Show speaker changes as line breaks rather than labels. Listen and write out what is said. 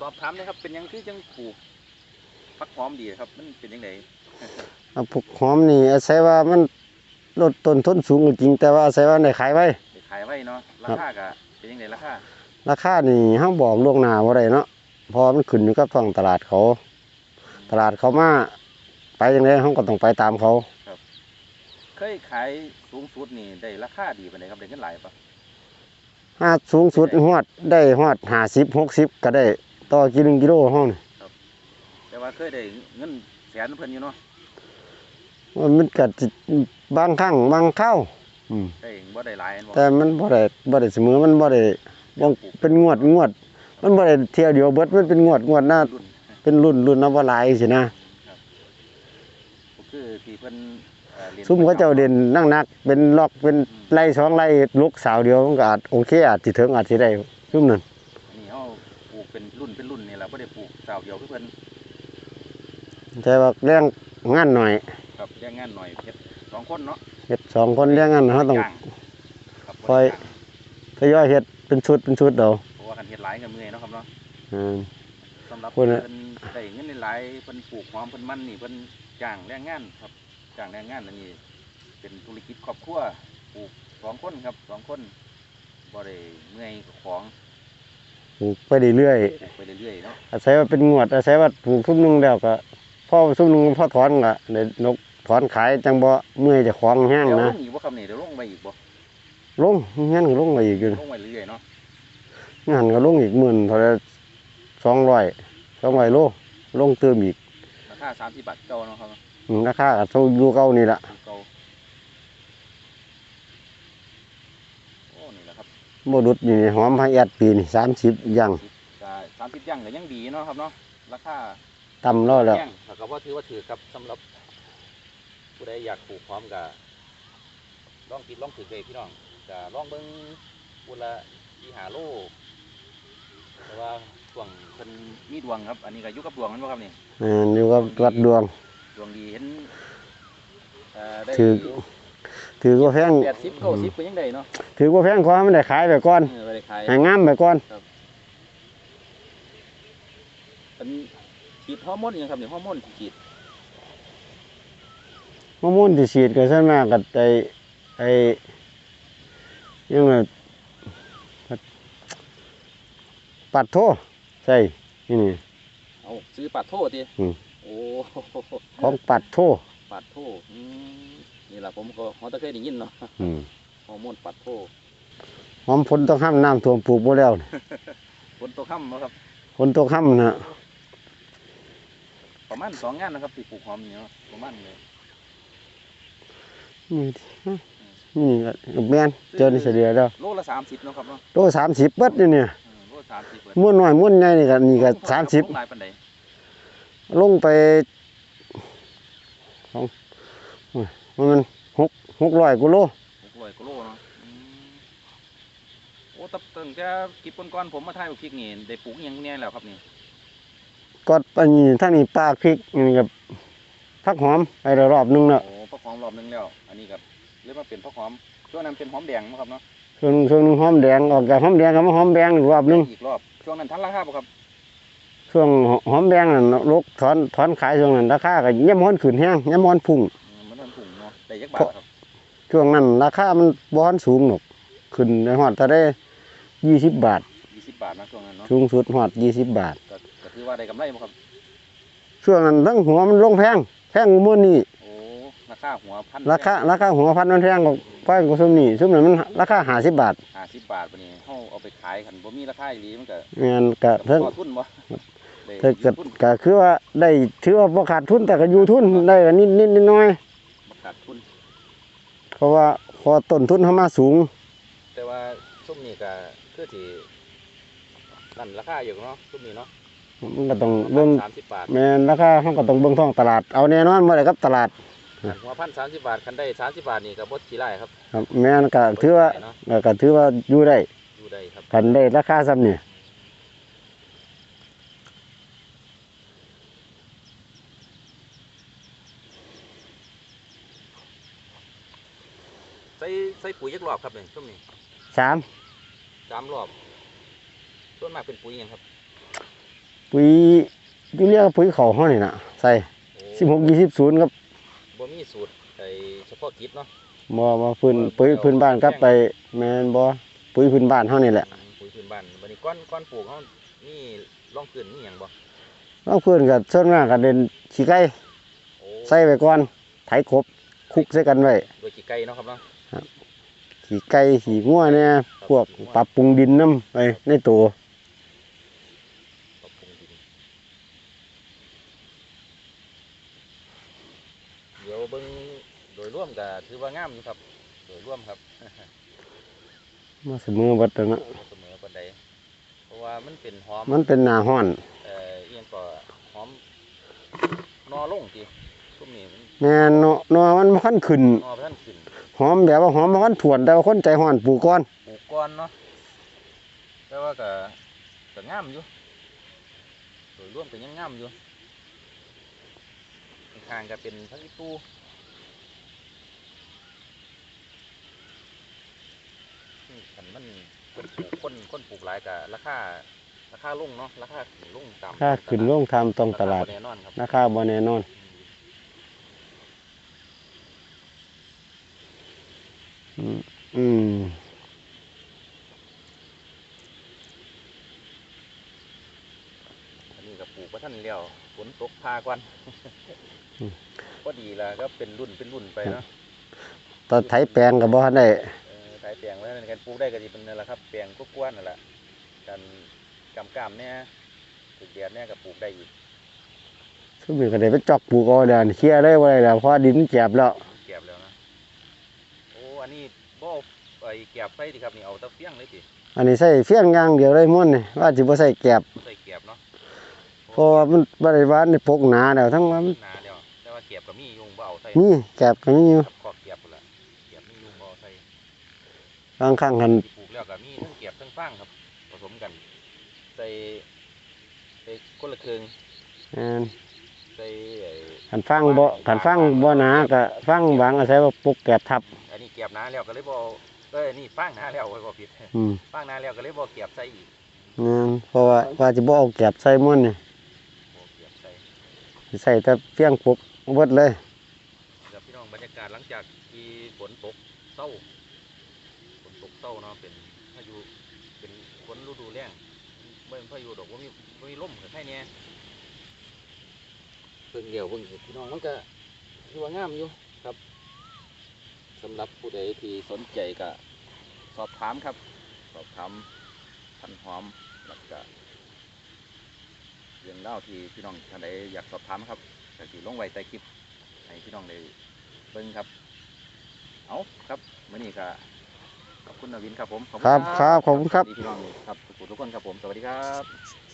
สอบถามนะครับ เป็นหยังคือจังปลูกฟักหอมดีครับ มันเป็นยังไง
เอาพวกหอมนี่อาศัยว่ามันลดต้นทุนสูงก็จริงแต่ว่าอาศัยว่าได้ขายไว้
ไปขายไว้เนาะราคาก็เป็นยังไงราคา
ราคานี่เฮาบอกล่วงหน้าบ่ได้เนาะเพราะมันขึ้นอยู่กับท้องตลาดเขา ตลาดเขามาไปจังไดเฮาก็ต้องไปตามเขา
เคยขายสูงสุดนี่ได้ราคาดีปานใดครับได้เงินหลายปะ
ถ้าสูงสุดฮอดได้ฮอด50 60ก็ได้ ต่อกิโลกิโลเฮานี่
แต่ว่าเคยได้เงินแสนเพิ่นอยู่เนาะ
มันก็สิบางครั้งบางคราวอืม
ได้บ่ได้หลายอันบ่
แต่มันบ่ได้บ่ได้เสมอมันบ่ได้บ่เป็นงวดงวด มันบ่ได้เที่ยวเดียวเบิดมันเป็นงวดงวดหน้า
รุ่น
เป็นรุ่นรุ่นนับว่าหลายสินะ
ก็คือที่เพิ่นเอ่อรียน
ซุ่มเขาเจ้าเด่นนั่งนักเป็นล็อกเป็นไล่สองไล่ลูกสาวเดียวมันก็อาจโอเคอาจสิถึงอาจสิได้ซุ่มนั่น
อันนี้เฮาปลูก เป็นรุ่นเป็นรุ่นนี่แหละบ่ได้ปลูกสาวเดียวคือเพิ่น
แต่ว่าเลี้ยงงานหน่อย
ครับแย่งงานหน่อยเฮ็ดสองคนเนาะ
เฮ็ดสองคนเลี้ยงงานเขาต้อง
จ้างครับ
คอยทยอยเฮ็ดเป็นชุดเป็นชุดเดา
เพราะว่าคันเฮ็ดหลายก็เมื่อยเนาะครับเนาะ
อืม
สำหรับ
พู
เพิ่
ด
น
นะ
ได้เงินหลายๆเพิ่นปลูกหอมเพิ่นมันนี่เพิ่นจ้างแรงงานครับจ้างแรงงานอันนี้ เป็นธุรกิจครอบครัวปลูกสองคนครับสองคนบ่ได้เมื่อยกับของ
ปลูกไปเรื่อย
ปลูกไปเรื่อยๆเนาะ
ๆอาศัยว่าเป็นงวด อาศัยว่าปลูกซุ่มหนึงแล้วก็พอซุ่มหนึงพอถอนก็ได้นกถอนขายจังบ่เมื่อยเจะของแห้ง
เดี๋ยวล
นะ
งอีกบ่ครับนี่เดี๋ยวลงไปอีกบ่
ลงงานก็ลงมาอีกอยู่
ลงไปเรื่อยๆเนาะ
งานก็ลงอีกหมื่นเท่าไหร่สองร้อยสองร้อยโลลงเติมอีก
ราคา30บาทเก่าเนาะครับเนาะ
อืมราคาก็เท่าอยู่เก่านี่ละ
เก่าโอ้ นี่แหละครับ
บดุดนี่หอมพะแอดปีนี่สามสิบยัง
ก็30ยังก็ยังดีเนาะครับเนาะราคา
ต่ำแล้วแล้ว
แพงแต่ก็ว่าถือว่าถือครับสำหรับผู้ใดอยากปลูกพร้อมกับลองคิดลองถือเลยพี่น้องก็ลองเบิ้งปุละยี่หาโลแต่ว่าช่วงเพิ่นมีดวงครับ อันนี้ก็อยู่กับดวงมันบ่ครับนี่
เอออยู่กับวัดดวง
ดวงดีเห็นเอ่อได้
ถือ ถือว่าแพง
แปดสิบเก้าสิบก็ยังได้เนาะ
ถือว่าแพงความมันได้ขายไปก่อน
เออบ่ได้ขาย
ให้งามไปก่อน
อันฉีดฮอร์โมนอิหยังครับนี่ฮอร์โมนที่ฉีด
มะม่วงที่ฉีดก็ส่วนมากกับไอ้ไอ้ยังไงปัดโทใช่นี่นี่
เอาซื้อปัดโทษดิ
อืม
โอ้
ของปัดโท
ปัดโทษอืม นี่แหละผมก็เขาตะเคยได้ยินเนาะ
อืม
ฮอร์โมนปัดโทษ
หอมฝนต้องห้ามน้ำท่วมปลูกบ่แล้วนี่
ฝนตกค่ำเนาะครับ
ฝนตกห้ำนะ
ประมาณสองงานนะครับที่ปลูกหอมนี่เนาะประมาณเลย
นี่นี่ก็แม่นเจอนี่เสียเดียวแล้ว
โลละสามสิบเนาะครับเนาะ
โลสามสิบเบิดนี่เนี่ย
เออโลละสามสิบเบิด
ม้วนน้อยม้วนใหญ่นี่ก็นี่ก็สามสิบ
ลงหลายปันใด
ลงไปของโอ้ย มันหกหกร้อยกิโล
หกร้อยกิโลเนาะอืมโอ้ตั้งตั้งแต่คลิปก่อนๆผมมาถ่ายพริกนี่ได้ปลูกอิหยังเนี่ยแล้วครับนี่
ก็อันนี้ท่างนี้ปลาพริกนี่กับผักหอมไปรอบๆนึงแล้ว
โอ้พักหอมรอบหนึงแล้ว อันนี้กับเรียกว่าเป็นพักหอมช่วงนั้นเป็นหอมแดงเนาะครับเนาะ
ช่วงหนึ่งช่วงหนึงหอมแดงออกจากหอมแดงก็มาหอมแดงอีกรอบนึง
อีกรอบช่วงนั้นทันราคาป่ะครับ
ช่วงหอมแดงนั่นลกถอนถอนขายช่วงนั้นราคาก็ย่ำฮ้อนขึ้นแห้งย่ำฮ้อนพุ่ง
ได้ยักบาทครับ
ช่วงนั้นราคามันบ่ฮ้อนสูงหรอกขึ้นในฮอดถ้าได้ยี่สิบบาท
ยี่สิบบาทนะช่วงนั้นเนาะ
สูงสุดฮอดยี่สิบบาท
ก็ก็ถือว่าได้กำไรป่ะครับ
ช่วงนั้นทั้งหัวมันลงแพงแพงกว่ามื้อนี้
โอ้ราคาหัวพัน
ราคาราคาหัวพันธุ์มันแพงกว่าแพงกว่าซุมนี้ซุมนั้นมันราคาห้าสิบบาท
ห้าสิบบาทปะนี่เขาเอาไปขายคันบ่มีราคาอีหลีมันก็
แม่นก็เพิ่ง
พอทุนบ่ได้
ถ้าเกิด
ทุน
ก็คือว่าได้ถือว่าบ่ขาดทุนแต่ก็อยู่ทุนได้ก็นิดนิดนิดหน้อย
บ่ ขาดทุน
เพราะว่าพอต้นทุนเข้ามาสูง
แต่ว่าซุ้มนี่ก็คือสินั่นราคาอยู่เนาะซุ้มนี้เนาะ
มันก็ต้องเบิ่ง
สามสิบบาท
แม่นราคาเขาก็ต้องเบิ่งท้องตลาดเอาแน่นอนบ่ได้กับตลาด
คันหัวพันสามสิบบาทคันได้สามสิบบาทนี่ก็บ่ขี้ไร่ครับ
ครับ แม่นก็ถือว่า
เนาะ
ก็ก็ถือว่าอยู่ได้
อยู่ได้ครับ
กันได้ราคาซ้ำนี่
ใส่ ใส่ปุ๋ยยักรอบครับนี่ซุ้มนี้
สาม
สามรอบส่วนมากเป็นปุ๋ยหยังครับ
ปุ๋ยยูเรียกับปุ๋ยเขาเฮานี่น่ะใส่สิบหกยี่สิบศูนย์ครับ
บ่มีสูตรไอ้เฉพาะกิจเนาะ
บ่บ่พื้นปุ๋ยพื้นบ้านครับไปแม่นบ่ปุ๋ยพื้นบ้านเฮานี่แหละ
อืมปุ๋ยพื้นบ้านบัดนี้ก้อนก้อนปลูกเฮานี่ร่องพื้นนี่หยังบ่
เอาพื้นก็ส่วนมากก็เด่นขี้ไก่
โอ้
ใส่ไว้ก่อนไถกบคลุกใส่กันไว้
โดยขี้ไก่เนาะครับเนาะ
ขี้ไก่ขี้งัวเนี่ยพวกปรับปรุงดินน้ำไปในตัว
ปรับปรุงดินเดี๋ยวเบิ่งโดยรวมก็ถือว่างามอยู่ครับ โดยรวมครับ
มาเสมอบัดนั้นนะ
บ่เสมอปานใดเพราะว่ามันเป็นหอม
มันเป็นหน้าห้อน
เอ่อเอียงก็หอมนอลงติช่วงนี้มัน
แม่นเนาะเนาะมันบ่คันขึ้น
นอบ่ทันขึ้น
หอมแบบว่าหอมบ่คันถวนแต่ว่าคนใจห้อนปลูกก่อน
ปลูกก้อนเนาะแต่ว่าก็ก็งามอยู่โดยรวมก็ยังงามอยู่ข้างๆก็เป็นพักอีตู้อืมคันมันคนปลูกคนคนปลูกหลายก็ราคาราคาลงเนาะราคาขึ้นลงตาม
ถ้าขึ้นลงทำตรงตลาด
รคบ่แน่นอนครับ
ราคาบ่แน่นอน อืมอืม
อันนี้ก็ปลูกว่าท่านเลี้ยวฝนตกพาก่อนพอดีละก็เป็นรุ่นเป็นรุ่นไปเนาะ
ตอนไถแปลงก็บ่ทันได้
เออถ่ายแปลงไว้นั่นกันปลูกได้ก็สิเป็นนั่นแหละครับแปลงก็กวนนั่นแหละกันกำกามเนี่ยถูกแดดเนี่ยก็ปลูกได้อีก
ซึ่งมีก็ได้ไปจอกปลูกเอาเดี๋ยวนี้เคลียร์เลยบ่ได้แล้วเพราะดินแก็บแล้ว
เก็บแล้วนะโอ้อันนี้ บ่เอาไอ้แก็บไปดิครับนี่เอาแตะเฟี้ยงเลยสิ
อันนี้ใส่เฟี้ยงอย่างเดียวเลยม่วนนี่ว่าสิบ่ใส่แก็บ
ใส่แก็บเนาะ
เพราะว่ามันบ่ได้หวานในปกหนาแล้วทั้งว่ามัน
หนาแล้วแต่ว่าแก็บก็มียุงบ่เอาใส่
นี่แก็บก็มีอยู่
กับขอบแก็บพุ่นละแก็บมียุงบ่เอาใส่
บางครั้งหัน
ที่ปลูกแล้วก็มีทั้งแก็บทั้งฟางครับผสมกันใส่ใส่คนละครึ่ง
แม่น
ใส่ไอ้
คันฟังบ่คันฟังบ่หนาก็ฟังบางก็ใช้ว่าปกแก็บทับ
อั นนี้เก็บน้าแล้วก็เลยบ่เอ้ยนี่ฟางน้าแล้วไว้บ่ผิด
อืม
ฟางน้าแล้วก็เลยบ่เก็บใส่อีก
แม่นเพราะว่าว่าสิบ่เอาแก็บใส่ม่วนนี่
บ่เก็บใส่
สิใส่แต่เฟี้ยงปกเบิดเลย
ครับพี่น้องบรรยากาศหลังจากที่ฝนตกเศร้าฝนตกเศร้าเนาะเป็นพายุเป็นฝนฤดูแล้งบ่เป็นพายุดอกว่ามีบ่มีลมกับใครเนี่ยเพิ่งเดียวเพิ่งเห็นพี่น้องมันก็ถือว่างามอยู่ครับ สำหรับผู้ใดที่สนใจก็สอบถามครับ สอบถามพันหอมแล้วก็เรื่องเล่าวที่พี่น้องท่านใดอยากสอบถามครับก็ที่ลงไว้ใต้คลิปให้พี่น้องได้เบิ่งครับ เอาครับมื่อนี้ก็ขอบคุณนวินครับผมขอณ
ครับครับขอบคุณครับ
สวัสดีพี่น้องครับทุกคนทุกคนครับผมสวัสดีครับ